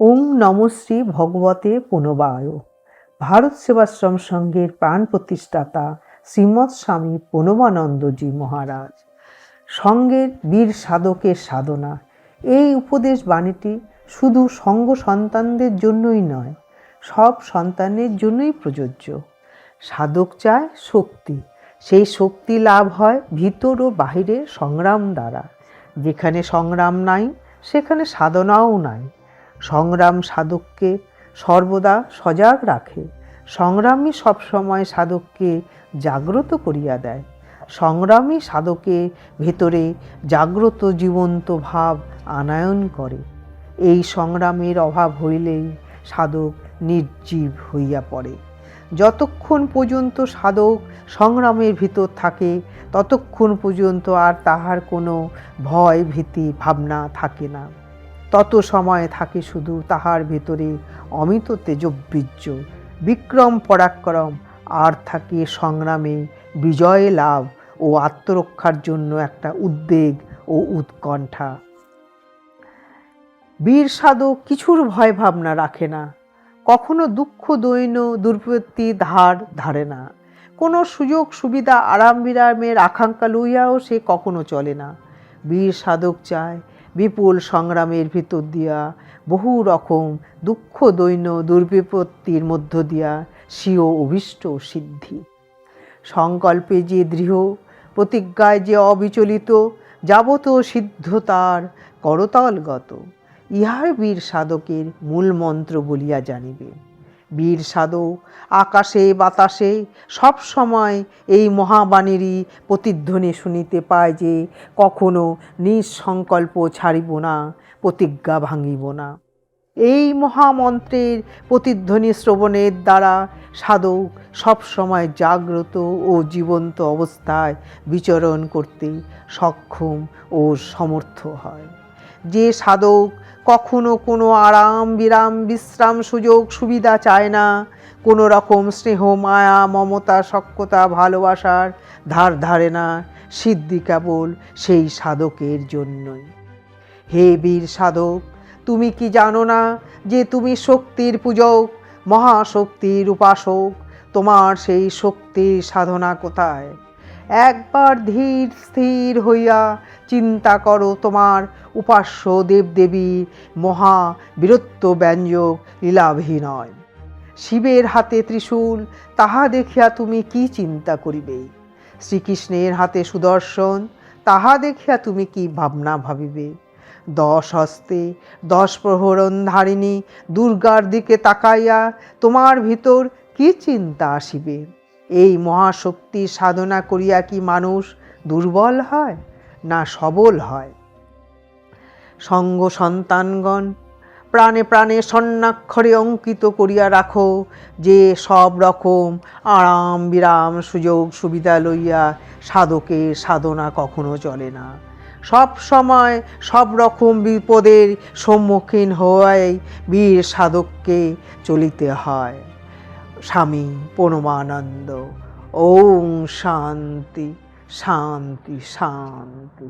ওং নমশ্রী ভগবতে পুনবায়। ভারত সেবাশ্রম সংঘের প্রাণ প্রতিষ্ঠাতা শ্রীমৎ স্বামী প্রণবানন্দজি মহারাজ। সঙ্গের বীর সাধকের সাধনা। এই উপদেশ বাণীটি শুধু সঙ্গ সন্তানদের জন্যই নয়, সব সন্তানের জন্যই প্রযোজ্য। সাধক চায় শক্তি। সেই শক্তি লাভ হয় ভিতর ও বাহিরের সংগ্রাম দ্বারা। যেখানে সংগ্রাম নাই, সেখানে সাধনাও নাই। সংগ্রাম সাধককে সর্বদা সজাগ রাখে। সংগ্রামই সবসময় সাধককে জাগ্রত করিয়া দেয়। সংগ্রামই সাধকে ভেতরে জাগ্রত জীবন্ত ভাব আনায়ন করে। এই সংগ্রামের অভাব হইলেই সাধক নির্জীব হইয়া পড়ে। যতক্ষণ পর্যন্ত সাধক সংগ্রামের ভিতর থাকে, ততক্ষণ পর্যন্ত আর তাহার কোনো ভয় ভীতি ভাবনা থাকে না। তত সময় থাকে শুধু তাহার ভেতরে অমিত তেজবীর্য। বিক্রম পরাক্রম, আর থাকে সংগ্রামে বিজয় লাভ ও আত্মরক্ষার জন্য একটা উদ্বেগ ও উৎকণ্ঠা। বীর সাধক কিছুর ভয় ভাবনা রাখে না। কখনো দুঃখ, দৈন্য, দুর্বৃত্তি ধার ধারে না। কোনো সুযোগ, সুবিধা আরাম বিরামের আকাঙ্ক্ষা লইয়াও সে কখনো চলে না। বীর সাধক চায় বিপুল সংগ্রামের ভিতর দিয়া বহু রকম দুঃখ, দৈন্য, দুর্বিপত্তির মধ্য দিয়া স্বীয় অভিষ্ট সিদ্ধি। সংকল্পে যে দৃঢ়, প্রতিজ্ঞায় যে অবিচলিত, যাবত সিদ্ধতার করতলগত ইহার বীর সাধকের মূল মন্ত্র বলিয়া জানিবে। বীর সাধক আকাশে, বাতাসে সব সময় এই মহাবাণীরই প্রতিধ্বনি শুনিতে পায় যে কখনো নিঃসংকল্প ছাড়িব না, প্রতিজ্ঞা ভাঙিব না। এই মহামন্ত্রের প্রতিধ্বনি শ্রবণের দ্বারা সাধক সবসময় জাগ্রত ও জীবন্ত অবস্থায় বিচরণ করতে সক্ষম ও সমর্থ হয়। যে সাধক কখনো কোনো আরাম, বিরাম, বিশ্রাম সুযোগ, সুবিধা চায় না। কোনো রকম স্নেহ, মায়া, মমতা সক্ষতা ভালোবাসার ধার ধারে না। সিদ্ধি কেবল সেই সাধকের জন্যই। হে বীর সাধক, তুমি কি জানো না যে তুমি শক্তির পূজক, মহাশক্তির উপাসক? তোমার সেই শক্তির সাধনা কোথায়? একবার ধীর স্থির হইয়া চিন্তা করো তোমার উপাস্য দেবদেবীর মহা বীরত্ব ব্যঞ্জক লীলাভিনয়। শিবের হাতে ত্রিশূল, তাহা দেখিয়া তুমি কি চিন্তা করিবে? শ্রীকৃষ্ণের হাতে সুদর্শন, তাহা দেখিয়া তুমি কি ভাবনা ভাবিবে? দশ হস্তে দশ প্রহরণ ধারিণী দুর্গার দিকে তাকাইয়া তোমার ভিতর কি চিন্তা আসিবে? এই মহাশক্তি সাধনা করিয়া কি মানুষ দুর্বল হয় না সবল হয়? সঙ্গ সন্তানগণ, প্রাণে প্রাণে স্বর্ণাক্ষরে অঙ্কিত করিয়া রাখো, যে সব রকম আরাম বিরাম সুযোগ সুবিধা লইয়া সাধকের সাধনা কখনো চলে না। সব সময় সব রকম বিপদের সম্মুখীন হওয়াই বীর সাধককে চলিতে হয়। স্বামী পরমানন্দ। ওম শান্তি শান্তি শান্তি।